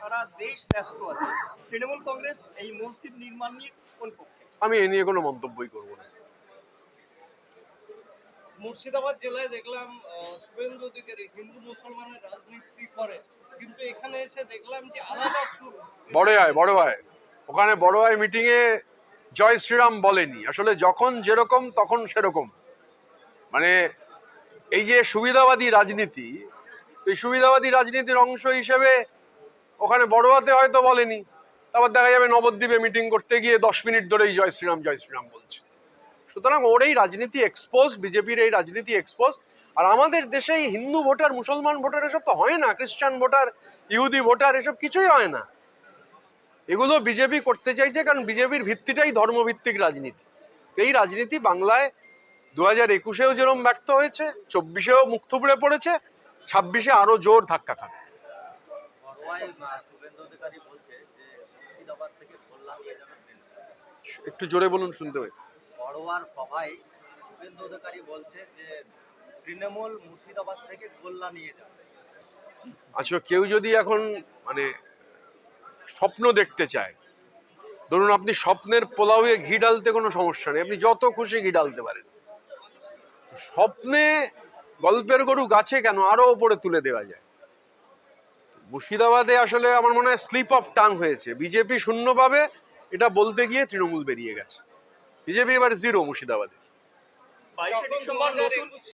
সারা দেশ ব্যস্ত আছে। তৃণমূল কংগ্রেস এই মসজিদ নির্মাণ নিয়ে কোন পক্ষে? আমি এ নিয়ে কোনো মন্তব্যই করব না। মুর্শিদাবাদ জেলায় দেখলাম শুভেন্দু অধিকারী হিন্দু মুসলমানের রাজনীতি করে। কিন্তু এখানে এসে দেখলাম যে আলাদা সুর। বড় আয় বড় আয়। ওখানে বড় আয় মিটিংয়ে জয় শ্রীরাম বলেনি। আসলে যখন যেরকম তখন সেরকম। মানে এই যে সুবিধাবাদী রাজনীতি এই সুবিধাবাদী রাজনীতির অংশ হিসেবে ওখানে বড়োয়াতে হয়তো বলেনি। তারপর দেখা যাবে নবদ্বীপে মিটিং করতে গিয়ে দশ মিনিট ধরেই জয় শ্রীরাম জয় শ্রীরাম বলছে। সুতরাং ওর এই রাজনীতি এক্সপোজ বিজেপির এই রাজনীতি এক্সপোজ আর আমাদের দেশে হিন্দু ভোটার, মুসলমান ভোটার এসব তো হয় না, খ্রিস্টান ভোটার, ইহুদি ভোটার এসব কিছুই হয় না। এগুলো বিজেপি করতে চাইছে কারণ বিজেপির ভিত্তিটাই ধর্মভিত্তিক রাজনীতি। এই রাজনীতি বাংলায় দু হাজার একুশেও যেরকম ব্যর্থ হয়েছে, চব্বিশেও মুখ থুবড়ে পড়েছে, ছাব্বিশে আরও জোর ধাক্কা খাবে। একটু জোরে বলুন শুনতে পাই। বড়োয়ার সভায় শুভেন্দু অধিকারী বলছে যে তৃণমূল মুর্শিদাবাদ থেকে গোল্লা নিয়ে যাবে। আচ্ছা কেউ যদি এখন মানে স্বপ্ন দেখতে চায় ধরুন আপনি স্বপ্নের পোলাওয়ে ঘি ডালতে কোনো সমস্যা নেই আপনি যত খুশি ঘি ডালতে পারেন। স্বপ্নে গল্পের গরু গাছে কেন আরও ওপরে তুলে দেওয়া যায়? মুর্শিদাবাদে আসলে আমার মনে হয় স্লিপ অফ টাং হয়েছে। বিজেপি শূন্য পাবে এটা বলতে গিয়ে তৃণমূল বেরিয়ে গেছে। বিজেপি এবার জিরো মুর্শিদাবাদে।